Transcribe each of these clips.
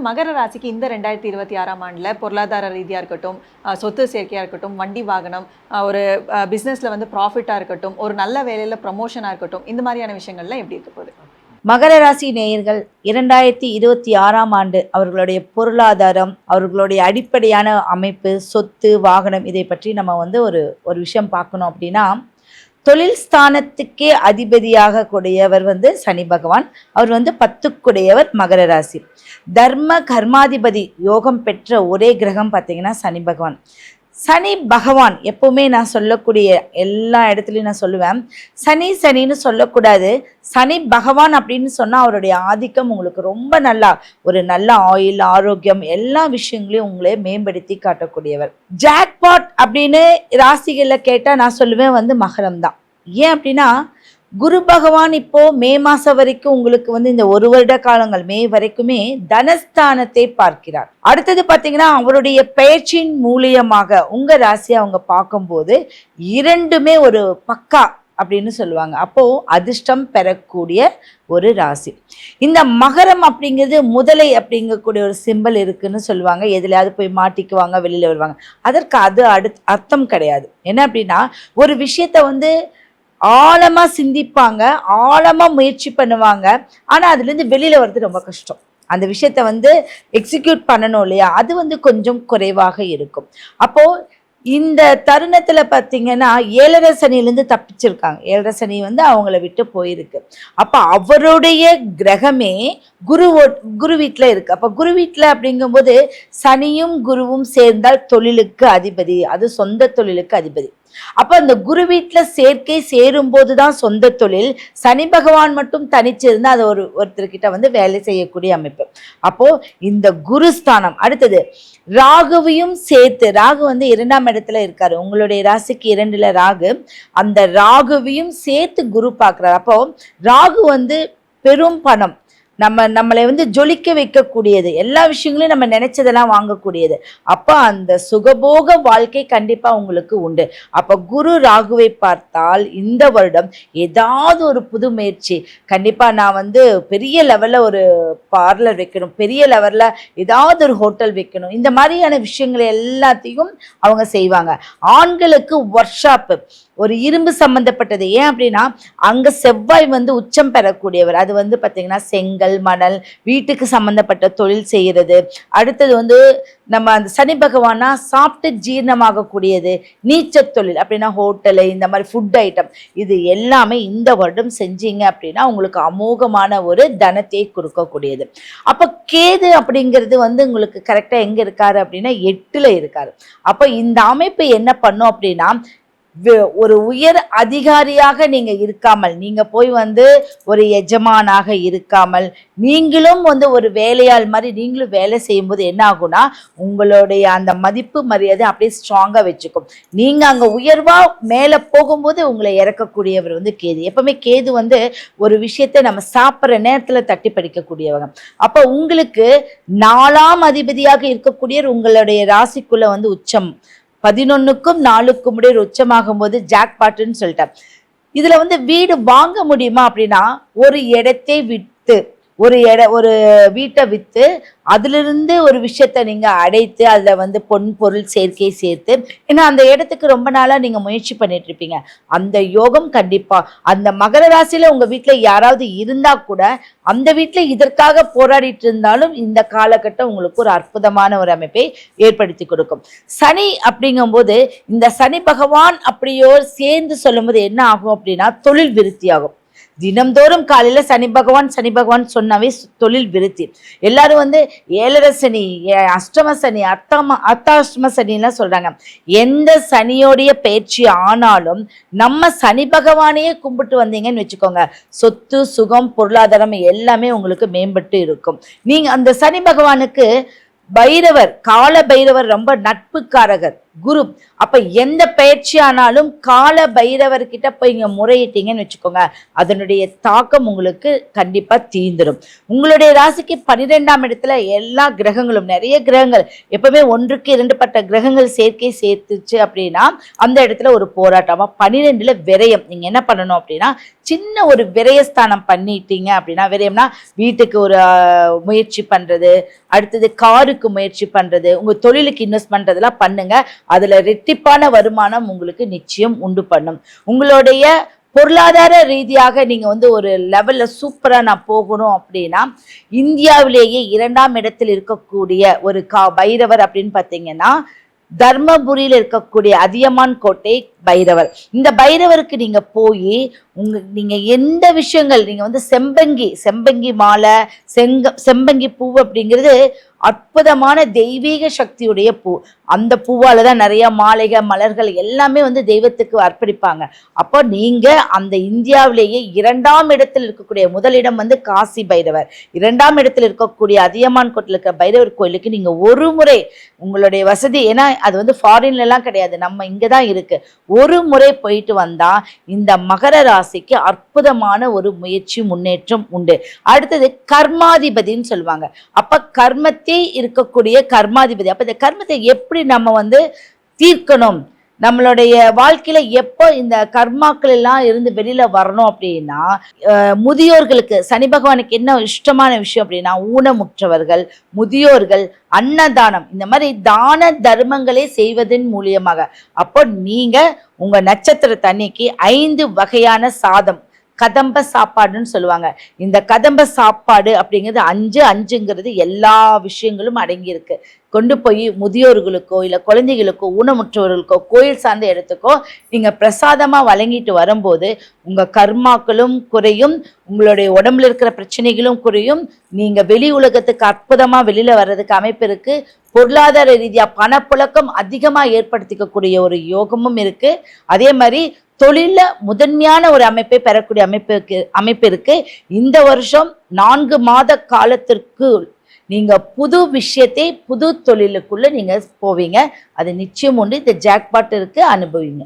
மகர ராசிக்கு இந்த ரெண்டாயிரத்தி இருபத்தி ஆறாம் ஆண்டில் பொருளாதார ரீதியாக இருக்கட்டும் சொத்து சேர்க்கையாக இருக்கட்டும் வண்டி வாகனம் ஒரு பிஸ்னஸில் வந்து ப்ராஃபிட்டாக இருக்கட்டும் ஒரு நல்ல வேலையில் ப்ரமோஷனாக இருக்கட்டும் இந்த மாதிரியான விஷயங்கள்லாம் எப்படி இருக்க போகுது? மகர ராசி நேயர்கள் இரண்டாயிரத்தி இருபத்தி ஆறாம் ஆண்டு அவர்களுடைய பொருளாதாரம் அவர்களுடைய அடிப்படையான அமைப்பு சொத்து வாகனம் இதை பற்றி நம்ம வந்து ஒரு ஒரு விஷயம் பார்க்கணும் அப்படின்னா தொழில் ஸ்தானத்துக்கே அதிபதியாக கூடியவர் வந்து சனி பகவான். அவர் வந்து பத்துக்குடையவர் மகர ராசி. தர்ம கர்மாதிபதி யோகம் பெற்ற ஒரே கிரகம் பார்த்தீங்கன்னா சனி பகவான். சனி பகவான் எப்பவுமே நான் சொல்லக்கூடிய எல்லா இடத்துலையும் நான் சொல்லுவேன். சனி சனின்னு சொல்லக்கூடாது. சனி பகவான் அப்படின்னு சொன்னால் அவருடைய ஆதிக்கம் உங்களுக்கு ரொம்ப நல்லா ஒரு நல்ல ஆயில் ஆரோக்கியம் எல்லா விஷயங்களையும் உங்களே மேம்படுத்தி காட்டக்கூடியவர். ஜாக்பாட் அப்படின்னு ராசிகளில் கேட்டால் நான் சொல்லுவேன் வந்து மகரம் தான். ஏன் அப்படின்னா குரு பகவான் இப்போ மே மாசம் வரைக்கும் உங்களுக்கு வந்து இந்த ஒரு வருட காலங்கள் மே வரைக்குமே தனஸ்தானத்தை பார்க்கிறார். அடுத்தது பார்த்தீங்கன்னா அவருடைய பெயர்ச்சியின் மூலியமாக உங்க ராசியை அவங்க பார்க்கும்போது இரண்டுமே ஒரு பக்கா அப்படின்னு சொல்லுவாங்க. அப்போ அதிர்ஷ்டம் பெறக்கூடிய ஒரு ராசி. இந்த மகரம் அப்படிங்கிறது முதலை அப்படிங்கக்கூடிய ஒரு சிம்பல் இருக்குன்னு சொல்லுவாங்க. எதுலையாவது போய் மாட்டிக்குவாங்க வெளியில வருவாங்க. அதற்கு அது அடு அர்த்தம் கிடையாது. என்ன அப்படின்னா ஒரு விஷயத்த வந்து ஆழமா சிந்திப்பாங்க ஆழமா முயற்சி பண்ணுவாங்க. ஆனா அதுல இருந்து வெளியில வர்றது ரொம்ப கஷ்டம். அந்த விஷயத்த வந்து எக்ஸிக்யூட் பண்ணணும் இல்லையா? அது வந்து கொஞ்சம் குறைவாக இருக்கும். அப்போ இந்த தருணத்தில் பார்த்தீங்கன்னா ஏழரை சனியிலேருந்து தப்பிச்சிருக்காங்க. ஏழரை சனி வந்து அவங்கள விட்டு போயிருக்கு. அப்போ அவருடைய கிரகமே குரு குரு வீட்டில் இருக்குது அப்போ குரு வீட்டில் அப்படிங்கும்போது சனியும் குருவும் சேர்ந்தால் தொழிலுக்கு அதிபதி. அது சொந்த தொழிலுக்கு அதிபதி. அப்ப அந்த குரு வீட்டுல சேர்க்கை சேரும் போதுதான் சொந்த தொழில். சனி பகவான் மட்டும் தனிச்சிருந்தா அது ஒரு ஒருத்தர்கிட்ட வந்து வேலை செய்யக்கூடிய அமைப்பு. அப்போ இந்த குருஸ்தானம் அடுத்தது ராகுவையும் சேர்த்து ராகு வந்து இரண்டாம் இடத்துல இருக்காரு. உங்களுடைய ராசிக்கு இரண்டுல ராகு. அந்த ராகுவையும் சேர்த்து குரு பார்க்கிறார். அப்போ ராகு வந்து பெரும் பணம். நம்ம நம்மளை வந்து ஜொலிக்க வைக்கக்கூடியது. எல்லா விஷயங்களையும் நம்ம நினைச்சதெல்லாம் வாங்கக்கூடியது. அப்போ அந்த சுகபோக வாழ்க்கை கண்டிப்பாக உங்களுக்கு உண்டு. அப்போ குரு ராகுவை பார்த்தால் இந்த வருடம் ஏதாவது ஒரு புது முயற்சி. கண்டிப்பாக நான் வந்து பெரிய லெவலில் ஒரு பார்லர் வைக்கணும். பெரிய லெவலில் ஏதாவது ஒரு ஹோட்டல் வைக்கணும். இந்த மாதிரியான விஷயங்களை எல்லாத்தையும் அவங்க செய்வாங்க. ஆண்களுக்கு ஒர்க் ஷாப்பு ஒரு இரும்பு சம்பந்தப்பட்டது. ஏன் அப்படின்னா அங்க செவ்வாய் வந்து உச்சம் பெறக்கூடியவர். அது வந்து பாத்தீங்கன்னா செங்கல் மணல் வீட்டுக்கு சம்பந்தப்பட்ட தொழில் செய்கிறது அடுத்தது வந்து நம்ம அந்த சனி பகவானா சாப்பிட்டு ஜீரணமாகக்கூடியது. நீச்சல் தொழில் அப்படின்னா ஹோட்டலு இந்த மாதிரி ஃபுட் ஐட்டம் இது எல்லாமே இந்த வருடம் செஞ்சீங்க அப்படின்னா உங்களுக்கு அமோகமான ஒரு தனத்தை கொடுக்கக்கூடியது. அப்போ கேது அப்படிங்கிறது வந்து உங்களுக்கு கரெக்டாக எங்கே இருக்காரு அப்படின்னா எட்டில் இருக்காரு. அப்போ இந்த அமைப்பு என்ன பண்ணும் அப்படின்னா ஒரு உயர் அதிகாரியாக நீங்க இருக்காமல் நீங்க போய் வந்து ஒரு எஜமானாக இருக்காமல் நீங்களும் வந்து ஒரு வேலையாள் மாதிரி நீங்களும் வேலை செய்யும்போது என்ன ஆகும்னா உங்களுடைய அந்த மதிப்பு மரியாதை அப்படியே ஸ்ட்ராங்காக வச்சுக்கும். நீங்க அங்க உயர்வா மேலே போகும்போது உங்களை இறக்கக்கூடியவர் வந்து கேது. எப்பவுமே கேது வந்து ஒரு விஷயத்தை நம்ம சாப்பிட்ற நேரத்தில் தட்டி படிக்கக்கூடியவங்க அப்போ உங்களுக்கு நாலாம் அதிபதியாக இருக்கக்கூடியவர் உங்களுடைய ராசிக்குள்ள வந்து உச்சம். பதினொன்னுக்கும் நாலுக்கும் இடையே உச்சமாகும் போது ஜாக் பாட்டுன்னு சொல்லிட்டேன் இதில் வந்து வீடு வாங்க முடியுமா அப்படின்னா ஒரு இடத்தை விட்டு ஒரு இட ஒரு வீட்டை விற்று அதிலிருந்து ஒரு விஷயத்தை நீங்கள் அடைத்து அதில் வந்து பொன் பொருள் சேர்க்கை சேர்த்து ஏன்னா அந்த இடத்துக்கு ரொம்ப நாளாக நீங்கள் முயற்சி பண்ணிட்டு இருப்பீங்க அந்த யோகம் கண்டிப்பாக அந்த மகர ராசியில் உங்கள் வீட்டில் யாராவது இருந்தால் கூட அந்த வீட்டில் இதற்காக போராடிட்டு இருந்தாலும் இந்த காலகட்டம் உங்களுக்கு ஒரு அற்புதமான ஒரு அமைப்பை ஏற்படுத்தி கொடுக்கும். சனி அப்படிங்கும்போது இந்த சனி பகவான் அப்படியோ சேர்ந்து சொல்லும்போது என்ன ஆகும் அப்படின்னா தொழில் விருத்தி ஆகும் தினம்தோறும் காலையில் சனி பகவான் சனி பகவான் சொன்னாவே தொழில் விருத்தி. எல்லாரும் வந்து ஏழரை சனி அஷ்டம சனி அர்த்தம அர்த்தாஷ்டம சனிலாம் சொல்கிறாங்க எந்த சனியோடைய பயிற்சி ஆனாலும் நம்ம சனி பகவானையே கும்பிட்டு வந்தீங்கன்னு வச்சுக்கோங்க. சொத்து சுகம் பொருளாதாரம் எல்லாமே உங்களுக்கு மேம்பட்டு இருக்கும். நீங்கள் அந்த சனி பகவானுக்கு பைரவர் கால பைரவர் ரொம்ப நட்புக்காரகர். குரு. அப்ப எந்த பயிற்சி ஆனாலும் கால பைரவர்கிட்ட போய் இங்க முறையிட்டீங்கன்னு வச்சுக்கோங்க. அதனுடைய தாக்கம் உங்களுக்கு கண்டிப்பா தீந்துடும் உங்களுடைய ராசிக்கு பன்னிரெண்டாம் இடத்துல எல்லா கிரகங்களும் நிறைய கிரகங்கள் எப்பவுமே ஒன்றுக்கு இரண்டு பட்ட கிரகங்கள் சேர்க்கை சேர்த்துச்சு அப்படின்னா அந்த இடத்துல ஒரு போராட்டமா. பன்னிரெண்டுல விரயம். நீங்க என்ன பண்ணணும் அப்படின்னா சின்ன ஒரு விரயஸ்தானம் பண்ணிட்டீங்க அப்படின்னா விரயம்னா வீட்டுக்கு ஒரு முயற்சி பண்றது அடுத்தது காருக்கு முயற்சி பண்றது உங்க தொழிலுக்கு இன்வெஸ்ட் பண்றதெல்லாம் பண்ணுங்க. அதுல ரெட்டிப்பான வருமானம் உங்களுக்கு நிச்சயம் உண்டு பண்ணும். உங்களுடைய பொருளாதார ரீதியாக நீங்கள் வந்து ஒரு லெவலில் சூப்பராக நான் போகணும் அப்படின்னா இந்தியாவிலேயே இரண்டாம் இடத்தில் இருக்கக்கூடிய ஒரு கா பைரவர் அப்படின்னு பார்த்தீங்கன்னா தர்மபுரியில் இருக்கக்கூடிய அதியமான் கோட்டை பைரவர். இந்த பைரவருக்கு நீங்கள் போய் உங்க நீங்கள் எந்த விஷயங்கள் நீங்கள் வந்து செம்பங்கி செம்பங்கி மாலை செங்க செம்பங்கி பூ அப்படிங்கிறது அற்புதமான தெய்வீக சக்தியுடைய பூ. அந்த பூவால் தான் நிறைய மாலைகள் மலர்கள் எல்லாமே வந்து தெய்வத்துக்கு அர்ப்பணிப்பாங்க. அப்போ நீங்கள் அந்த இந்தியாவிலேயே இரண்டாம் இடத்தில் இருக்கக்கூடிய முதலிடம் வந்து காசி பைரவர். இரண்டாம் இடத்தில் இருக்கக்கூடிய அதியமான் கோட்டில் இருக்க பைரவர் கோயிலுக்கு நீங்கள் ஒரு முறை உங்களுடைய வசதி ஏன்னா அது வந்து ஃபாரின்லலாம் கிடையாது நம்ம இங்கே தான் இருக்குது ஒரு முறை போயிட்டு வந்தால் இந்த மகர ராசிக்கு அற்புதமான ஒரு முயற்சி முன்னேற்றம் உண்டு. அடுத்தது கர்மாதிபதின்னு சொல்லுவாங்க. அப்போ கர்மத்தை இருக்கக்கூடிய கர்மாதிபதி. அப்போ இந்த கர்மத்தை எப்படி நம்ம வந்து தீர்க்கணும்? நம்மளுடைய வாழ்க்கையில எப்போ இந்த கர்மாக்கள் எல்லாம் இருந்து வெளியில வரணும் அப்படின்னா முதியோர்களுக்கு சனி பகவானுக்கு என்ன இஷ்டமான விஷயம் அப்படின்னா ஊனமுற்றவர்கள் முதியோர்கள் அன்னதானம் இந்த மாதிரி தான தர்மங்களே செய்வதன் மூலியமாக. அப்போ நீங்க உங்க நட்சத்திர தண்ணிக்கு ஐந்து வகையான சாதம் கதம்ப சாப்பாடுன்னு சொல்லுவாங்க. இந்த கதம்ப சாப்பாடு அப்படிங்கிறது அஞ்சு அஞ்சுங்கிறது எல்லா விஷயங்களும் அடங்கியிருக்கு. கொண்டு போய் முதியோர்களுக்கோ இல்லை குழந்தைகளுக்கோ ஊனமுற்றவர்களுக்கோ கோயில் சார்ந்த இடத்துக்கோ நீங்கள் பிரசாதமாக வழங்கிட்டு வரும்போது உங்கள் கர்மாக்களும் குறையும் உங்களுடைய உடம்புல இருக்கிற பிரச்சனைகளும் குறையும். நீங்கள் வெளி உலகத்துக்கு அற்புதமாக வெளியில் வர்றதுக்கு அமைப்பு இருக்குது பொருளாதார ரீதியாக பணப்புழக்கம் அதிகமாக ஏற்படுத்திக்கக்கூடிய ஒரு யோகமும் இருக்குது அதே மாதிரி தொழிலில் முதன்மையான ஒரு அமைப்பை பெறக்கூடிய அமைப்பு அமைப்பிற்கு அமைப்பு இருக்கு இந்த வருஷம் நான்கு மாத காலத்திற்கு நீங்க புது விஷயத்தை புது தொழிலுக்குள்ள நீங்க போவீங்க. அது நிச்சயம் உண்டு. இந்த ஜாக்பாட் இருக்கு. அனுபவிங்க.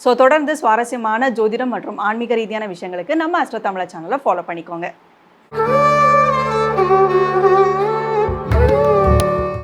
ஸோ தொடர்ந்து சுவாரஸ்யமான ஜோதிடம் மற்றும் ஆன்மீக ரீதியான விஷயங்களுக்கு நம்ம அஸ்ட்ரோ தமிழா சேனலை ஃபாலோ பண்ணிக்கோங்க.